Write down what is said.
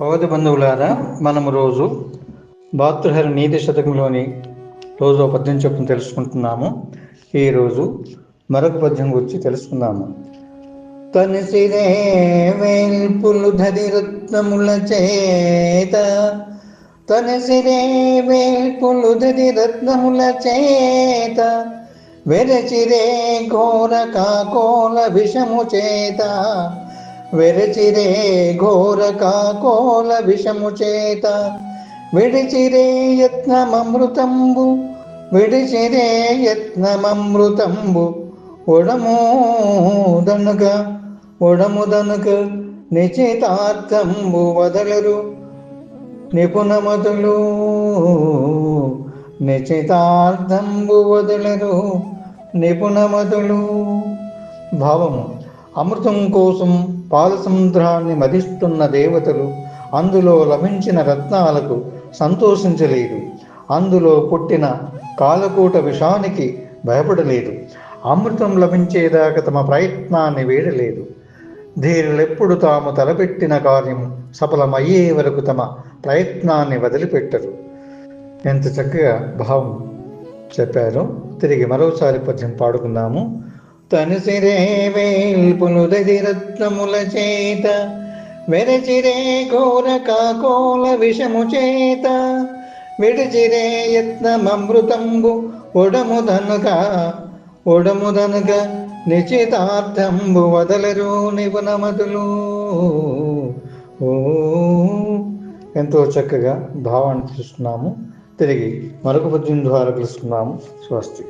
పవతి బంధువులారా మనం రోజు భాతృహరి నీతి శతకంలోని రోజు పద్యం చొప్పున తెలుసుకుంటున్నాము. ఈరోజు మరొక పద్యం గురించి తెలుసుకుందాము. తనిసిరే వేల్పులు ధరి రత్నముల చేత తనిసిరే వేల్పులు ధరి రత్నముల చేత వెరచిరే ఘోర కాకోల విషము చేత వెరచిరే ఘోర కాకోల విషము చేత. విడిచిరే యత్నమమృతంబు విడిచిరే యత్నమమృతంబు. ఒడము దనుక ఒడము నిశ్చితార్థంబు వదలరు. నిపుణమతులు నిశ్చితార్థంబు వదలరు. నిపుణమతులు భావము. అమృతం కోసం పాలసముద్రాన్ని మదిస్తున్న దేవతలు అందులో లభించిన రత్నాలకు సంతోషించలేదు. అందులో పుట్టిన కాలకూట విషానికి భయపడలేదు. అమృతం లభించేదాకా తమ ప్రయత్నాన్ని వేడలేదు. ధీరులెప్పుడు తాము తలపెట్టిన కార్యం సఫలమయ్యే వరకు తమ ప్రయత్నాన్ని వదిలిపెట్టరు. ఎంత చక్కగా భావం చెప్పారో. తిరిగి మరోసారి పద్యం పాడుకుందాము. తనసిరే వేల్పులు చేత వెరచిరే ఘోర కాకోల విషము చేత విడిచిరే యత్నమృతంబు ఒడము దనుక ఒడము నిశ్చితార్థంబు వదలరు నిపుణమతులు ఓ ఎంతో చక్కగా భావాన్ని చూస్తున్నాము. తిరిగి మరొక పద్యం ద్వారా కలుసుకున్నాము స్వస్తి.